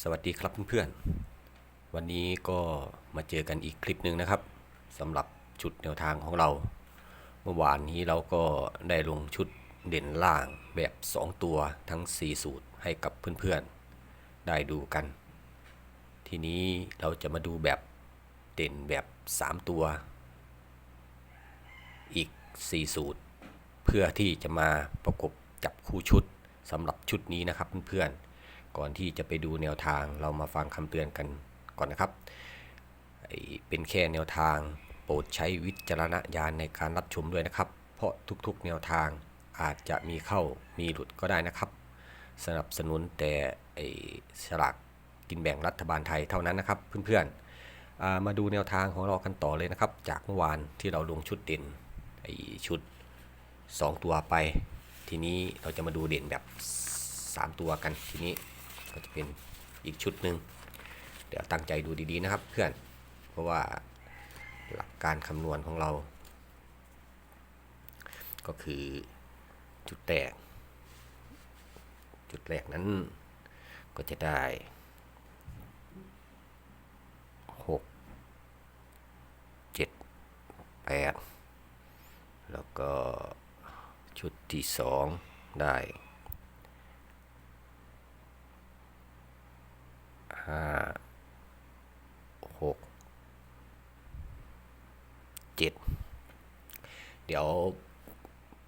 สวัสดีครับเพื่อนๆ วันนี้ก็มาเจอกันอีกคลิปหนึ่งนะครับสำหรับชุดแนวทางของเรา เมื่อวานนี้เราก็ได้ลงชุดเด่นล่างแบบ 2 ตัวทั้ง 4 สูตรให้กับเพื่อนๆ ได้ดูกัน ทีนี้เราจะมาดูแบบเด่นแบบ 3 ตัว อีก 4 สูตร เพื่อที่จะมาประกบจับคู่ชุดสำหรับชุดนี้นะครับเพื่อนๆ ก่อนที่จะไปดูแนวทางเรามาฟังคำเตือนกันก่อนนะครับ เป็นแค่แนวทาง โปรดใช้วิจารณญาณในการรับชมด้วยนะครับ เพราะทุกๆแนวทางอาจจะมีเข้ามีหลุดก็ได้นะครับ สนับสนุนแต่ไอ้ฉลากกินแบ่งรัฐบาลไทยเท่านั้นนะครับ เพื่อนๆมาดูแนวทางของเรากันต่อเลยนะครับ จากเมื่อวานที่เราลงชุดเด่นชุด 2 ตัวไป ทีนี้เราจะมาดูเด่นแบบ 3 ตัวกันทีนี้ ก็จะเป็นอีกชุดหนึ่งเดี๋ยวตั้งใจดูดีๆนะครับเพื่อน เพราะว่าหลักการคำนวณของเรา ก็คือจุดแรก จุดแรกนั้นก็จะได้6 7 8แล้วก็ชุดที่สองได้ ห้าหกเจ็ดเดี๋ยว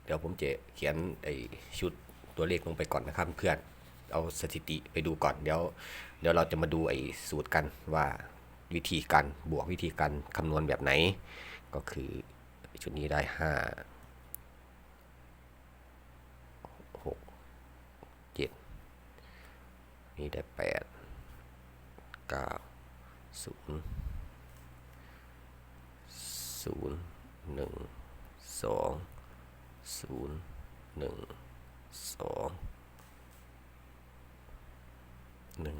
เดี๋ยวผมจะเขียนไอชุดตัวเลขลงไปก่อนนะครับเพื่อนเอาสถิติไปดูก่อนเดี๋ยว เดี๋ยวเราจะมาดูไอ้สูตรกันว่าวิธีการบวกวิธีการคำนวณแบบไหน ก็คือชุดนี้ได้ห้าหกเจ็ดนี่ได้แปด เก้าศูนย์ศูนย์หนึ่งสองศูนย์หนึ่งสองหนึ่ง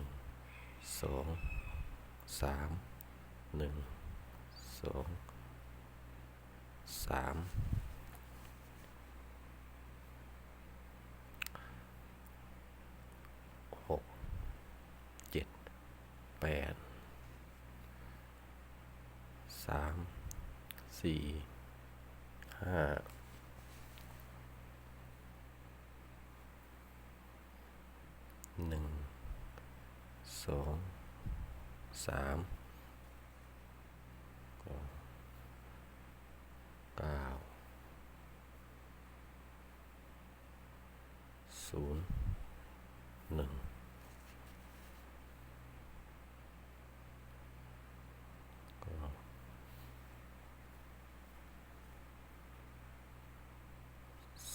สองสามหนึ่งสองสาม หกเจ็ด แปดสามสี่ห้าหนึ่งสองสามเก้าศูนย์หนึ่ง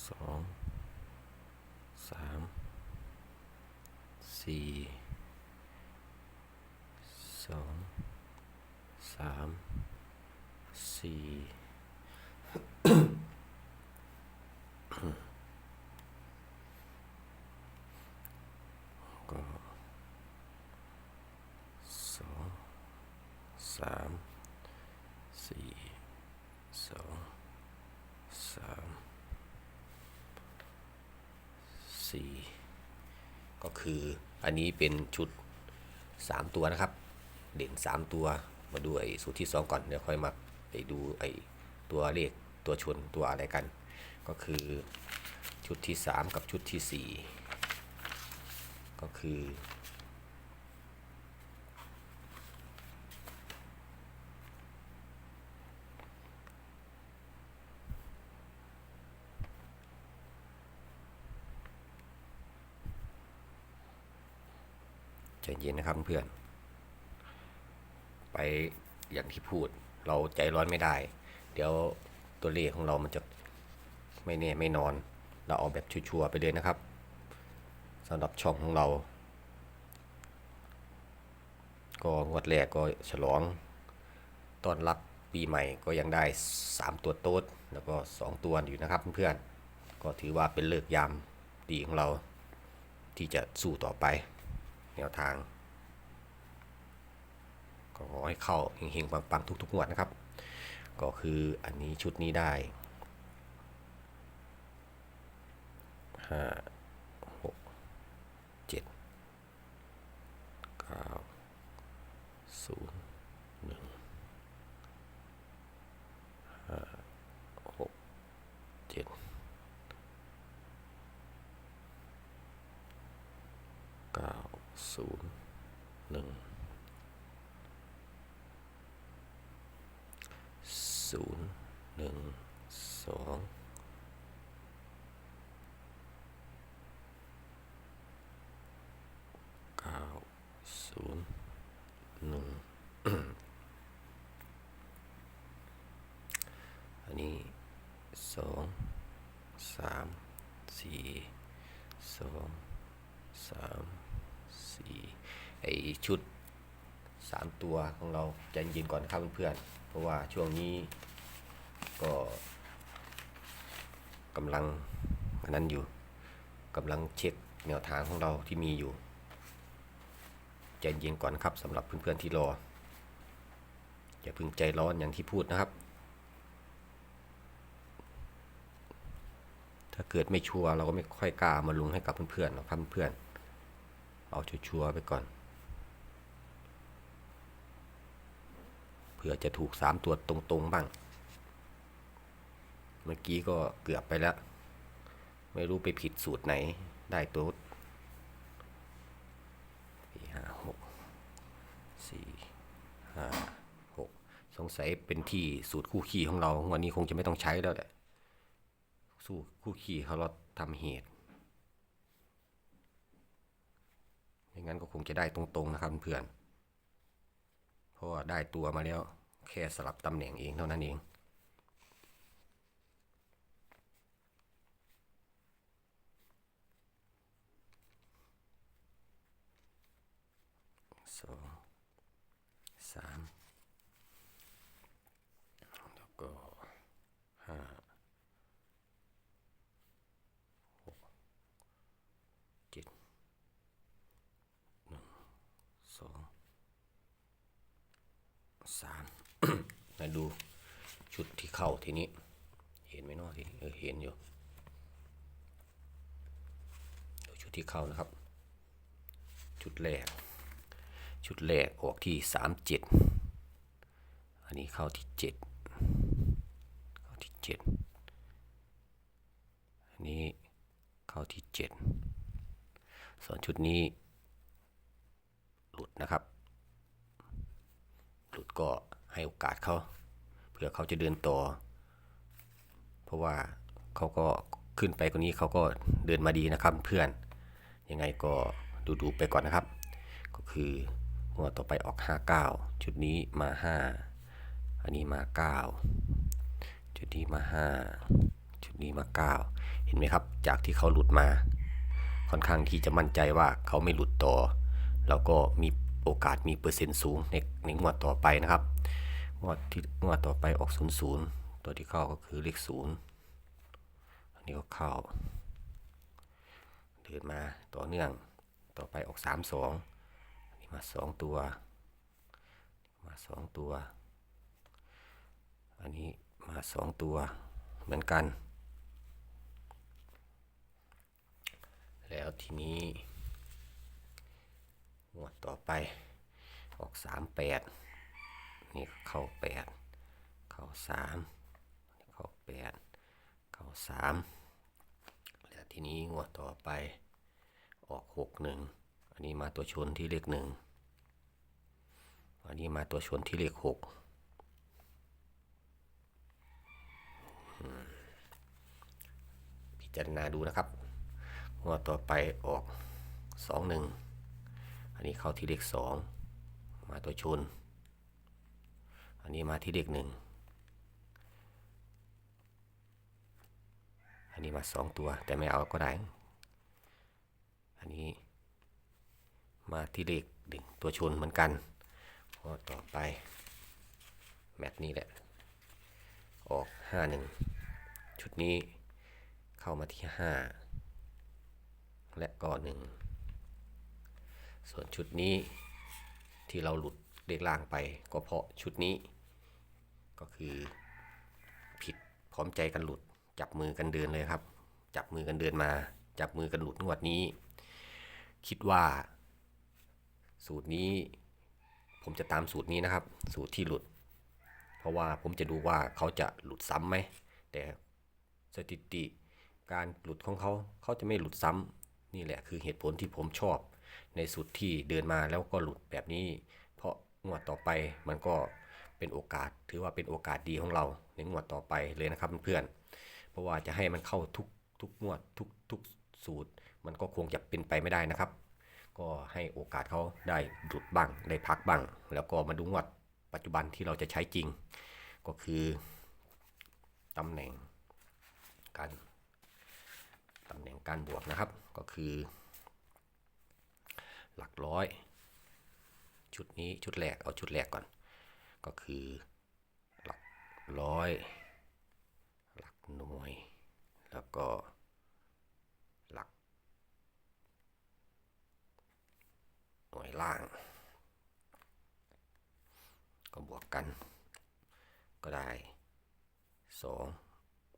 สองสาม สี่สองสามสี่ก็สองสามสี่สองสามสี่ก็คือ อันนี้เป็นชุด 3 ตัวนะครับ เด่น 3 ตัวมาดูไอ้สูตรที่ 2 ก่อนเดี๋ยวค่อยมาไปดูไอ้ตัวเลขตัวชนตัวอะไรกัน ก็คือชุดที่ 3 กับชุดที่ 4 ก็คือ ย็นนะครับเพื่อนไปอย่างที่พูดเราใจร้อนไม่ได้ เดี๋ยวตัวเลขของเรามันจะไม่แน่ไม่นอน เราเอาแบบชัวร์ๆไปเลยนะครับสำหรับช่องของเรา ก็งวดแรกก็ฉลองต้อนรับปีใหม่ก็ยังได้ 3 ตัวโต๊ดแล้วก็ 2 ตัวอยู่นะครับเพื่อนๆก็ถือว่าเป็นเลิกยามดีของเราที่จะสู้ต่อไป แนวทาง ก็ขอให้เข้าเฮงๆปังๆทุกๆงวดนะครับ ก็คืออันนี้ชุดนี้ได้ห้าหกเจ็ดเก้าศูนย์หนึ่งห้าหกเจ็ดเก้าศูนย์หนึ่งศูนย์หนึ่งสองเก้า ศูนย์หนึ่งอันนี้สองสามสี่สองสามสี่ไอชุดสามตัวของเราใจเย็นก่อนครับเพื่อนๆเพราะว่าช่วงนี้ก็กำลังอันนั้นอยู่กำลังเช็คแนวทางของเราที่มีอยู่ ใจเย็นก่อนครับสำหรับเพื่อนๆที่รอ อย่าเพึ่งใจร้อนอย่างที่พูดนะครับ ถ้าเกิดไม่ชัวร์เราก็ไม่ค่อยกล้ามาลงให้กับเพื่อนๆหรอกครับเพื่อนเอาชัวร์ๆไปก่อนเผื่อจะถูกสามตัวตรงๆบ้าง เมื่อกี้ก็เกือบไปแล้ว ไม่รู้ไปผิดสูตรไหน ได้ตัวสี่ห้าหก สี่ห้าหกสงสัยเป็นที่สูตรคู่ขี้ของเราวันนี้คงจะไม่ต้องใช้แล้วแหละสู้คู่ขี่เขาเราทำเหตุอย่างนั้นก็คงจะได้ตรงๆนะครับเพื่อนเพราะว่าได้ตัวมาแล้วแค่สลับตำแหน่งเองเท่านั้นเองสอง สามแล้วก็ห้าเจ็ดหนึ่งสองสามมาดูชุดที่เข้าทีนี้ เห็นไหมเนาะทีนี้เออเห็นอยู่ดูชุดที่เข้านะครับ ชุดแรก ชุดแรกออกที่สามเจ็ดอันนี้เข้าที่เจ็ดเข้าที่เจ็ดอันนี้เข้าที่เจ็ดส่วนชุดนี้ หลุดนะครับ หลุดก็ให้โอกาสเขาเพื่อเขาจะเดินต่อ เพราะว่าเขาก็ขึ้นไปกว่านี้เขาก็เดินมาดีนะครับเพื่อนยังไงก็ดูดูๆไปก่อนนะครับ ก็คือ งวดต่อไปออก 59 ชุดนี้มา 5 อันนี้มา 9 ชุดนี้มา 5 ชุดนี้มา 9 เห็นไหมครับ จากที่เขาหลุดมา ค่อนข้างที่จะมั่นใจว่าเขาไม่หลุดต่อ แล้วก็มีโอกาสมีเปอร์เซ็นต์สูงในในงวดต่อไปนะครับ งวดที่งวดต่อไปออก0 0ตัวที่เข้าก็คือเลข0อันนี้ก็เข้า เดินมาต่อเนื่อง ต่อไปออก 3 2อันนี้มา2ตัว มา2ตัว อันนี้มา2ตัวเหมือนกัน แล้วทีนี้งวดต่อไปออกสามแปดนี่เข้าแปดเข้าสามเข้าแปดเข้าสามแล้วทีนี้งวดต่อไปออกหกหนึ่ง อันนี้มาตัวชนที่เลขหนึ่งอันนี้มาตัวชนที่เลขหกพิจารณาดูนะครับงวดต่อไปออกสองหนึ่งอันนี้เข้าที่เลขสองมาตัวชน อันนี้มาที่เลขหนึ่งอันนี้มาสองตัวแต่ไม่เอาก็ได้ อันนี้ มาที่เลขหนึ่งตัวชนเหมือนกันงวดต่อไป แมตช์นี้แหละ ออกห้าหนึ่งชุดนี้เข้ามาที่ห้าและก็หนึ่งส่วนชุดนี้ที่เราหลุดเลขล่างไปก็เพราะชุดนี้ ก็คือผิดพร้อมใจกันหลุด จับมือกันเดินเลยครับ จับมือกันเดินมา จับมือกันหลุดงวดนี้ คิดว่า สูตรนี้ ผมจะตามสูตรนี้นะครับ สูตรที่หลุด เพราะว่าผมจะดูว่าเขาจะหลุดซ้ำไหม แต่สถิติการหลุดของเขาเขาจะไม่หลุดซ้ำนี่แหละคือเหตุผลที่ผมชอบ ในสูตรที่เดินมาแล้วก็หลุดแบบนี้ เพราะงวดต่อไปมันก็เป็นโอกาส ถือว่าเป็นโอกาสดีของเราในงวดต่อไปเลยนะครับเพื่อนเพราะว่าจะให้มันเข้าทุกทุกงวดทุกทุกสูตร มันก็คงจะเป็นไปไม่ได้นะครับ ก็ให้โอกาสเขาได้หลุดบ้างได้พักบ้าง แล้วก็มาดูงวดปัจจุบันที่เราจะใช้จริง ก็คือตำแหน่งการตำแหน่งการบวกนะครับ ก็คือ หลักร้อย ชุดนี้ชุดแรกเอาชุดแรกก่อน ก็คือหลักร้อย หลักหน่วย แล้วก็หลัก ห น่วยล่าง ก็บวกกัน ก็ได้สอง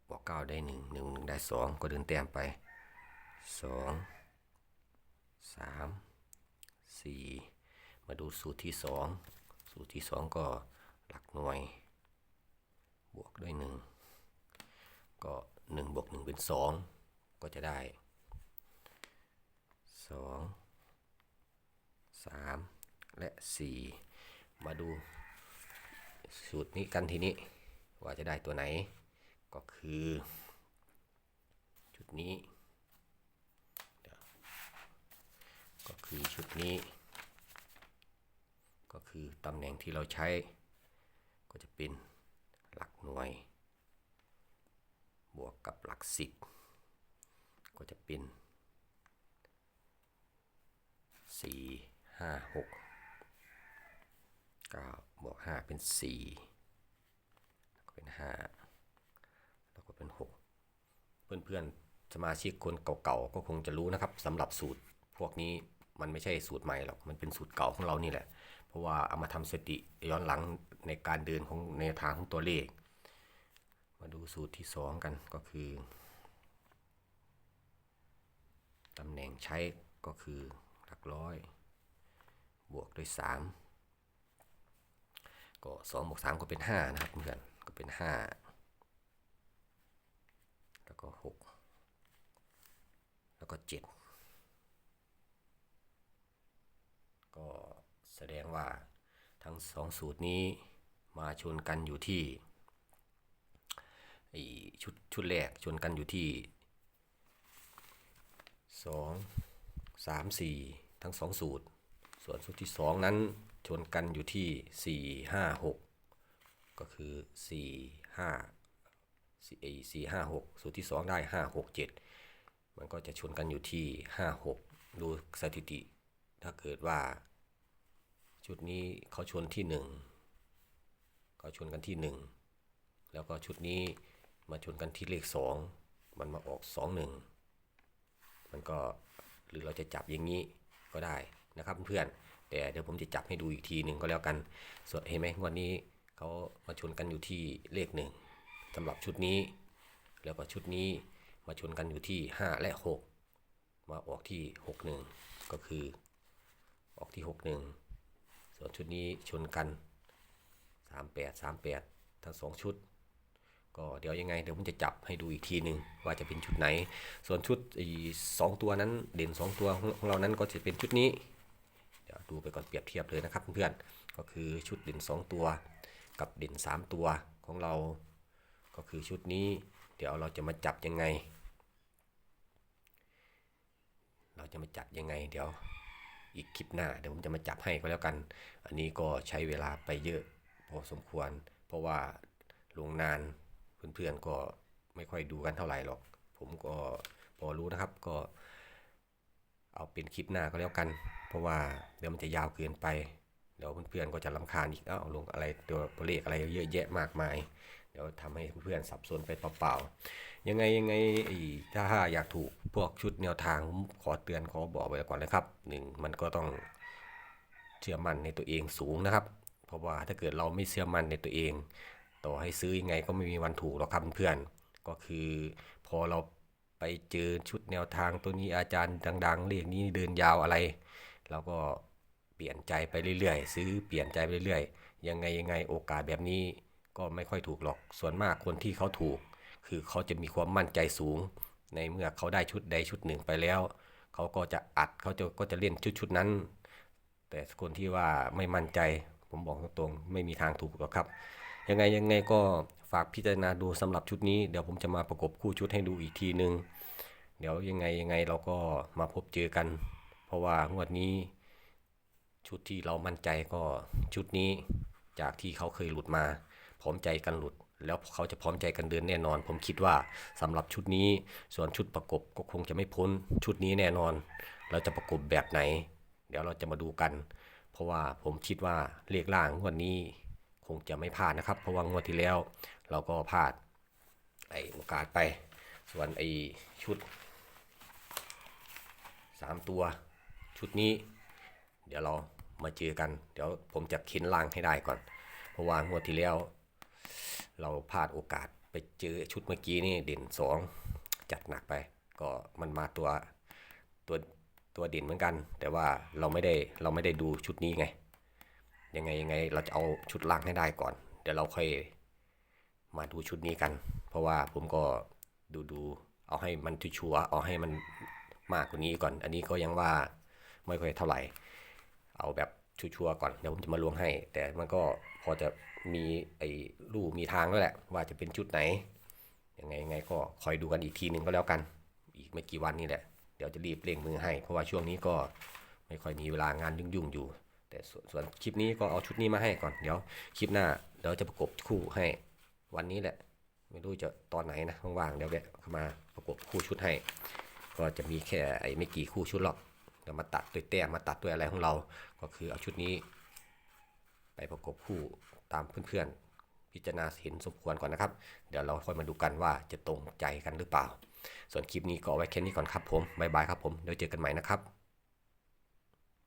บวกเก้าได้หนึ่งหนึ่งหนึ่งได้สองก็เดินแต้มไปสองสามสี่มาดูสูตรที่สองสูตรที่สองก็หลักหน่วย บวกด้วยหนึ่งก็หนึ่งบวกหนึ่งเป็นสองก็จะได้ส องสามและสี่มาดูสูตรนี้กันทีนี้ว่าจะได้ตัวไหน ก็คือชุดนี้ ก็คือชุดนี้ ก็คือตำแหน่งที่เราใช้ ก็จะเป็นหลักหน่วย บวกกับหลักสิบก็จะเป็นสี่ ห้าหกก้าบวกห้าเป็นสี่แล้วก็เป็นห้าแล้วก็เป็นหกเพื่อนๆ สมาชิกคนเก่าๆ ก็คงจะรู้นะครับสำหรับสูตรพวกนี้มันไม่ใช่สูตรใหม่หรอก มันเป็นสูตรเก่าของเรานี่แหละ เพราะว่าเอามาทำสติย้อนหลังในการเดินของในทางของตัวเลข มาดูสูตรที่สองกันก็คือตำแหน่งใช้ก็คือหลักร้อย บวกด้วยสามก็สองบวกสามก็เป็นห้านะครับเพื่อนก็เป็นห้าแล้วก็หกแล้วก็เจ็ดก็แสดงว่าทั้งสองสูตรนี้มาชนกันอยู่ที่ไอชุดชุดแรกชนกันอยู่ที่สองสามสี่ทั้งสองสูตร ส่วนสูตรที่สองนั้นชนกันอยู่ที่สี่ห้าหกก็คือสี่ห้าสี่สี่ห้าหกสูตรที่สองได้ห้าหกเจ็ดมันก็จะชนกันอยู่ที่ห้าหกดูสถิติ ถ้าเกิดว่า ชุดนี้เขาชนที่หนึ่งเขาชนกันที่หนึ่งแล้วก็ชุดนี้มาชนกันที่เลขสองมันมาออกสองหนึ่งมันก็หรือเราจะจับอย่างนี้ก็ได้ นะครับเพื่อนๆแต่เดี๋ยวผมจะจับให้ดูอีกทีหนึ่งก็แล้วกันส่วนเห็นไหมวันนี้เขามาชนกันอยู่ที่เลขหนึ่งสำหรับชุดนี้ แล้วก็ชุดนี้มาชนกันอยู่ที่ 5 และ 6 มาออกที่ 61 ก็คือออกที่ 61 ส่วนชุดนี้ชนกัน 38 38 ทั้งสองชุด ก็เดี๋ยวยังไงเดี๋ยวผมจะจับให้ดูอีกทีหนึ่งว่าจะเป็นชุดไหน ส่วนชุดอีสองตัวนั้นเด่น 2 ตัวของเรานั้นก็จะเป็นชุดนี้ ดูไปก่อนเปรียบเทียบเลยนะครับเพื่อนๆก็คือชุดเด่น 2 ตัว กับเด่น 3 ตัวของเรา ก็คือชุดนี้ เดี๋ยวเราจะมาจับยังไง เราจะมาจับยังไง เดี๋ยวอีกคลิปหน้าเดี๋ยวผมจะมาจับให้ก็แล้วกัน อันนี้ก็ใช้เวลาไปเยอะพอสมควร เพราะว่าลงนานเพื่อนๆก็ไม่ค่อยดูกันเท่าไหร่หรอก ผมก็พอรู้นะครับก็ เอาเป็นคลิปหน้าก็แล้วกัน เพราะว่าเดี๋ยวมันจะยาวเกินไปเดี๋ยวเพื่อนๆก็จะลำคาญอีกเอ้าลงอะไรตัวตัวเลขอะไรเยอะแยะมากมายเดี๋ยวทำให้เพื่อนๆสับสนไปเปล่าๆ ยังไงยังไงอ้ถ้าอยากถูกพวกชุดแนวทางขอเตือนขอบอกไว้ก่อนเลยครับหนึ่งมันก็ต้องเชื่อมั่นในตัวเองสูงนะครับ เพราะว่าถ้าเกิดเราไม่เชื่อมั่นในตัวเอง ต่อให้ซื้อยังไงก็ไม่มีวันถูกหรอกครับเพื่อนก็คือพอเรา ไปเจอชุดแนวทางตัวนี้อาจารย์ดังๆเรียกนี้เดินยาวอะไร เราก็ไปปลี่ยนใจไปเรื่อยๆ ซื้อเปลี่ยนใจไปเรื่อยๆ ยังไงยังไงโอกาสแบบนี้ก็ไม่ค่อยถูกหรอก ส่วนมากคนที่เขาถูก คือเขาจะมีความมั่นใจสูง ในเมื่อเขาได้ชุดใดชุดหนึ่งไปแล้ว เขาก็จะอัดเขาจะก็จะเล่นชุดชุดนั้น แต่คนที่ว่าไม่มั่นใจ ผมบอกตรงๆไม่มีทางถูกหรอกครับ ยังไงยังไงก็ ฝากพิจารณาดูสำหรับชุดนี้ เดี๋ยวผมจะมาประกบคู่ชุดให้ดูอีกทีนึง เดี๋ยวยังไงยังไงเราก็มาพบเจอกัน เพราะว่างวดนี้ ชุดที่เรามั่นใจก็ชุดนี้จากที่เขาเคยหลุดมาพร้อมใจกันหลุด แล้วเขาจะพร้อมใจกันเดินแน่นอน ผมคิดว่าสำหรับชุดนี้ ส่วนชุดประกบก็คงจะไม่พ้นชุดนี้แน่นอน เราจะประกบแบบไหน เดี๋ยวเราจะมาดูกัน เพราะว่าผมคิดว่าเลขล่างวดนี้ค งจะไม่พลาดนะครับ เพราะว่างวดที่แล้วเราก็พลาดไอโอกาสไป ส่วนไอชุดสามตัวชุดนี้ เดี๋ยวเรามาเจอกัน เดี๋ยวผมจะเข็นล่างให้ได้ก่อน เพราะว่างวดที่แล้ว เราพลาดโอกาสไปเจอชุดเมื่อกี้นี่เด่นสองจัดหนักไป ก็มันมาตัวตัวตัวเด่นเหมือนกัน แต่ว่าเราไม่ได้เราไม่ได้ดูชุดนี้ไง ยังไงยังไงเราจะเอาชุดล่างให้ได้ก่อน เดี๋ยวเราค่อยมาดูชุดนี้กัน เพราะว่าผมก็ดูดูเอาให้มันชัวร์ๆเอาให้มันมากกว่านี้ก่อน อันนี้ก็ยังว่าไม่ค่อยเท่าไหร่ เอาแบบชัวร์ๆก่อนเดี๋ยวผมจะมาลวงให้ แต่มันก็พอจะมีไอ้รูมีทางแล้วแหละ ว่าจะเป็นชุดไหนยังไงยังไงก็คอยดูกันอีกทีหนึ่งก็แล้วกัน อีกไม่กี่วันนี่แหละ เดี๋ยวจะรีบเร่งมือให้ เพราะว่าช่วงนี้ก็ไม่ค่อยมีเวลางานยุ่งๆอยู่ แต่ส่วนส่วนคลิปนี้ก็เอาชุดนี้มาให้ก่อนเดี๋ยวคลิปหน้าเดี๋ยวจะประกบคู่ให้วันนี้แหละ ไม่รู้จะตอนไหนนะว่างๆเดี๋ยวแวะเข้ามาประกบคู่ชุดให้ ก็จะมีแค่ไอ้ไม่กี่คู่ชุดหรอกเดี๋ยวมาตัดด้วยแต้มมาตัดด้วยอะไรของเรา ก็คือเอาชุดนี้ ไปประกบคู่ตามเพื่อนๆ พิจารณาเห็นสมควรก่อนนะครับ เดี๋ยวเราค่อยมาดูกันว่าจะตรงใจกันหรือเปล่า ส่วนคลิปนี้ก็เอาไว้แค่นี้ก่อนครับผมบ๊ายบายครับผมเดี๋ยวเจอกันใหม่นะครับ